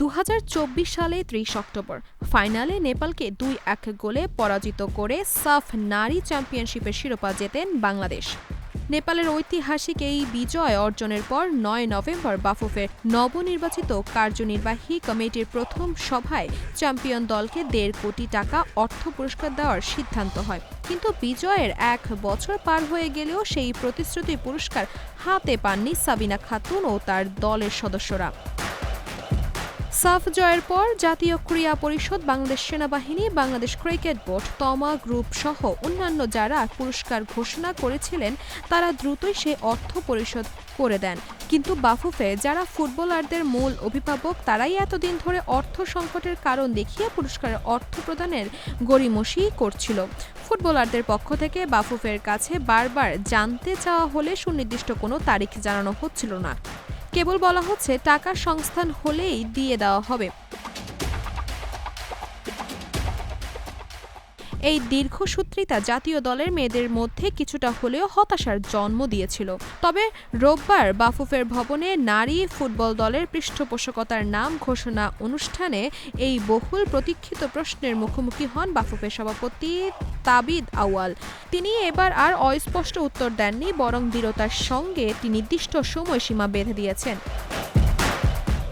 দু হাজার চব্বিশ সালে ত্রিশ অক্টোবর। ফাইনালে নেপালকে দুই এক গোলে পরাজিত করে সাফ নারী চ্যাম্পিয়নশিপের শিরোপা জেতেন বাংলাদেশ। নেপালের ঐতিহাসিক এই বিজয় অর্জনের পর নয় নভেম্বর বাফুফের নবনির্বাচিত কার্যনির্বাহী কমিটির প্রথম সভায় চ্যাম্পিয়ন দলকে দেড় কোটি টাকা অর্থ পুরস্কার দেওয়ার সিদ্ধান্ত হয়। কিন্তু বিজয়ের এক বছর পার হয়ে গেলেও সেই প্রতিশ্রুতি পুরস্কার হাতে পাননি সাবিনা খাতুন ও তার দলের সদস্যরা। সাফ জয়ের পর জাতীয় ক্রীড়া পরিষদ, বাংলাদেশ সেনাবাহিনী, Bangladesh cricket board, Toma group সহ অন্যান্য যারা পুরস্কার ঘোষণা করেছিলেন, তারা দ্রুতই সে অর্থ পরিশোধ করে দেন। কিন্তু বাফুফে যারা ফুটবলারদের মূল অভিভাবক, তারাই এতদিন ধরে অর্থ সংকটের কারণ দেখিয়ে পুরস্কারের অর্থ প্রদানের গড়িমসি করছিল। ফুটবলারদের পক্ষ থেকে বাফুফের কাছে বারবার জানতে চাওয়া হলে সুনির্দিষ্ট কোনো তারিখ জানানো হচ্ছিল না। কেবল বলা হচ্ছে টাকা সংস্থান হলেই দিয়ে দেওয়া হবে। এই দীর্ঘসূত্রিতা জাতীয় দলের মেয়েদের মধ্যে কিছুটা হলেও হতাশার জন্ম দিয়েছিল। তবে রোববার বাফুফের ভবনে নারী ফুটবল দলের পৃষ্ঠপোষকতার নাম ঘোষণা অনুষ্ঠানে এই বহুল প্রতীক্ষিত প্রশ্নের মুখোমুখি হন বাফুফের সভাপতি তাবিদ আওয়াল তিনি এবার আর অস্পষ্ট উত্তর দেননি, বরং দৃঢ়তার সঙ্গে একটি নির্দিষ্ট সময়সীমা বেঁধে দিয়েছেন।